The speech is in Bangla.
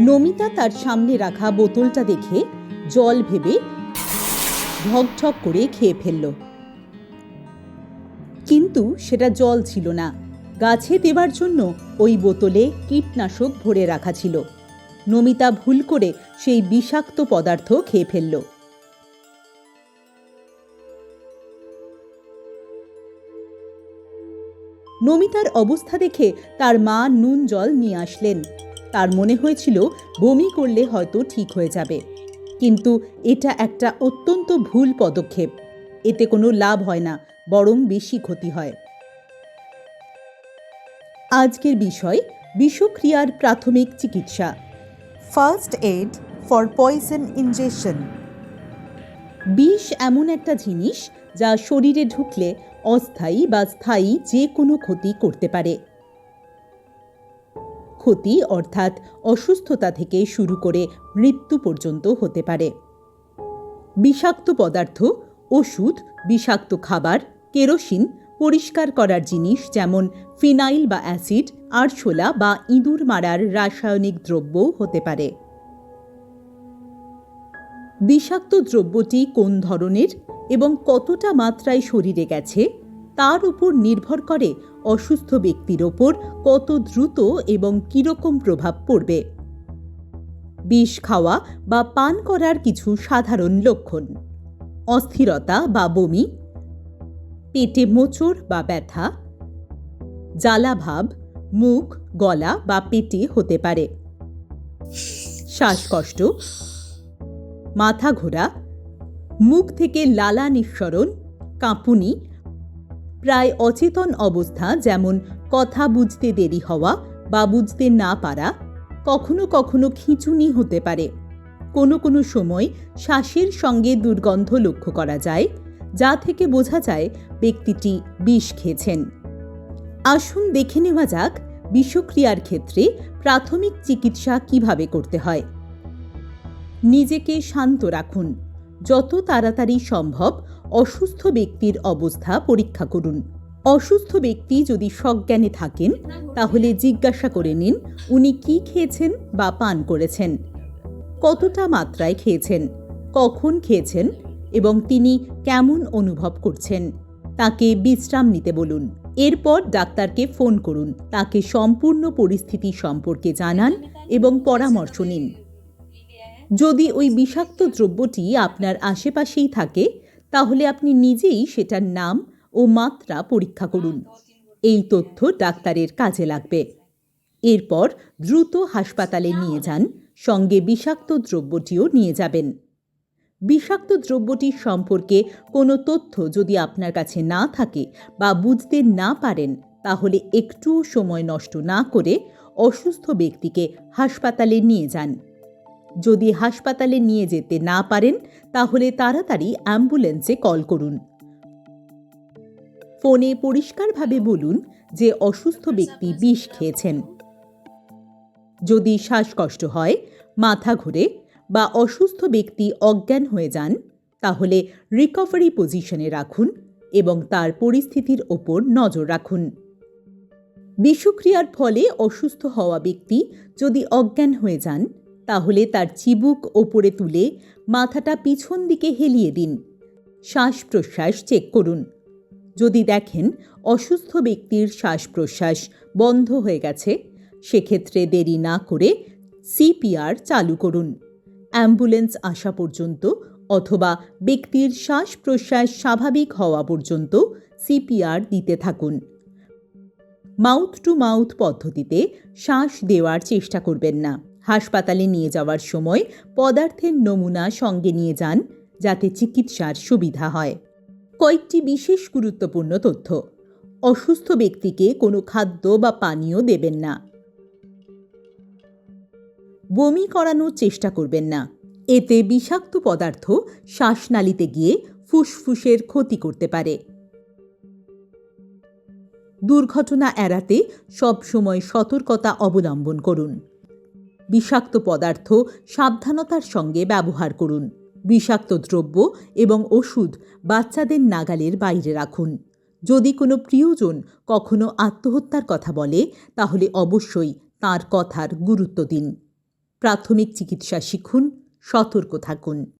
নমিতা তার সামনে রাখা বোতলটা দেখে জল ভেবে ঢকঢক করে খেয়ে ফেলল। কিন্তু সেটা জল ছিল না। গাছে দেবার জন্য ওই বোতলে কীটনাশক ভরে রাখা ছিল। নমিতা ভুল করে সেই বিষাক্ত পদার্থ খেয়ে ফেলল। নমিতার অবস্থা দেখে তার মা নুন জল নিয়ে আসলেন। তার মনে হয়েছিল বমি করলে হয়তো ঠিক হয়ে যাবে। কিন্তু এটা একটা অত্যন্ত ভুল পদক্ষেপ। এতে কোনো লাভ হয় না বরং বেশি ক্ষতি হয়। আজকের বিষয় বিষক্রিয়ার প্রাথমিক চিকিৎসা। First aid for poison injection বিষ এমন একটা জিনিস যা শরীরে ঢুকলে অস্থায়ী বা স্থায়ী যে কোনো ক্ষতি করতে পারে। ক্ষতি অর্থাৎ অসুস্থতা থেকে শুরু করে মৃত্যু পর্যন্ত হতে পারে। বিষাক্ত পদার্থ, ওষুধ, বিষাক্ত খাবার, কেরোসিন পরিষ্কার করার জিনিস যেমন ফিনাইল বা অ্যাসিড, আরশোলা বা ইঁদুর মারার রাসায়নিক দ্রব্যও হতে পারে। বিষাক্ত দ্রব্যটি কোন ধরনের এবং কতটা মাত্রায় শরীরে গেছে, তার উপর নির্ভর করে অসুস্থ ব্যক্তির ওপর কত দ্রুত এবং কীরকম প্রভাব পড়বে? বিষ খাওয়া বা পান করার কিছু সাধারণ লক্ষণ। অস্থিরতা বা বমি। পেটে মোচড় বা ব্যথা। জ্বালাভাব মুখ, গলা বা পেটে হতে পারে। শ্বাসকষ্ট। মাথা ঘোরা। মুখ থেকে লালা নিঃসরণ। কাঁপুনি। প্রায় অচেতন অবস্থা যেমন কথা বুঝতে দেরি হওয়া বা বুঝতে না পারা, কখনো কখনো খিঁচুনি হতে পারে। কোনো কোনো সময় শ্বাসের সঙ্গে দুর্গন্ধ লক্ষ্য করা যায়, যা থেকে বোঝা যায় ব্যক্তিটি বিষ খেয়েছেন। আসুন দেখে নেওয়া যাক বিষক্রিয়ার ক্ষেত্রে প্রাথমিক চিকিৎসা কীভাবে করতে হয়। নিজেকে শান্ত রাখুন। যত তাড়াতাড়ি সম্ভব অসুস্থ ব্যক্তির অবস্থা পরীক্ষা করুন। অসুস্থ ব্যক্তি যদি সজ্ঞানে থাকেন, তাহলে জিজ্ঞাসা করে নিন, উনি কি খেয়েছেন বা পান করেছেন। কতটা মাত্রায় খেয়েছেন, কখন খেয়েছেন এবং তিনি কেমন অনুভব করছেন, তাকে বিশ্রাম নিতে বলুন। এরপর ডাক্তারকে ফোন করুন, তাকে সম্পূর্ণ পরিস্থিতি সম্পর্কে জানান এবং পরামর্শ নিন। যদি ওই বিষাক্ত দ্রব্যটি আপনার আশেপাশেই থাকে, তাহলে আপনি নিজেই সেটার নাম ও মাত্রা পরীক্ষা করুন। এই তথ্য ডাক্তারের কাজে লাগবে। এরপর দ্রুত হাসপাতালে নিয়ে যান, সঙ্গে বিষাক্ত দ্রব্যটিও নিয়ে যাবেন। বিষাক্ত দ্রব্যটির সম্পর্কে কোনো তথ্য যদি আপনার কাছে না থাকে বা বুঝতে না পারেন, তাহলে একটুও সময় নষ্ট না করে অসুস্থ ব্যক্তিকে হাসপাতালে নিয়ে যান। যদি হাসপাতালে নিয়ে যেতে না পারেন, তাহলে তাড়াতাড়ি অ্যাম্বুলেন্সে কল করুন। ফোনে পরিষ্কারভাবে বলুন যে অসুস্থ ব্যক্তি বিষ খেয়েছেন। যদি শ্বাসকষ্ট হয়, মাথা ঘুরে বা অসুস্থ ব্যক্তি অজ্ঞান হয়ে যান, তাহলে রিকভারি পজিশনে রাখুন এবং তার পরিস্থিতির ওপর নজর রাখুন। বিষক্রিয়ার ফলে অসুস্থ হওয়া ব্যক্তি যদি অজ্ঞান হয়ে যান তাহলে তার চিবুক ওপরে তুলে মাথাটা পিছন দিকে হেলিয়ে দিন। শ্বাস প্রশ্বাস চেক করুন। যদি দেখেন অসুস্থ ব্যক্তির শ্বাস প্রশ্বাস বন্ধ হয়ে গেছে, সেক্ষেত্রে দেরি না করে সিপিআর চালু করুন। অ্যাম্বুলেন্স আসা পর্যন্ত অথবা ব্যক্তির শ্বাস প্রশ্বাস স্বাভাবিক হওয়া পর্যন্ত সিপিআর দিতে থাকুন। মাউথ টু মাউথ পদ্ধতিতে শ্বাস দেওয়ার চেষ্টা করবেন না। হাসপাতালে নিয়ে যাওয়ার সময় পদার্থের নমুনা সঙ্গে নিয়ে যান, যাতে চিকিৎসার সুবিধা হয়। কয়েকটি বিশেষ গুরুত্বপূর্ণ তথ্য। অসুস্থ ব্যক্তিকে কোনো খাদ্য বা পানীয় দেবেন না। বমি করানোর চেষ্টা করবেন না। এতে বিষাক্ত পদার্থ শ্বাসনালীতে গিয়ে ফুসফুসের ক্ষতি করতে পারে। দুর্ঘটনা এড়াতে সবসময় সতর্কতা অবলম্বন করুন। বিষাক্ত পদার্থ সাবধানতার সঙ্গে ব্যবহার করুন। বিষাক্ত দ্রব্য এবং ওষুধ বাচ্চাদের নাগালের বাইরে রাখুন। যদি কোনো প্রিয়জন কখনো আত্মহত্যার কথা বলে, তাহলে অবশ্যই তার কথার গুরুত্ব দিন। প্রাথমিক চিকিৎসা শিখুন, সতর্ক থাকুন।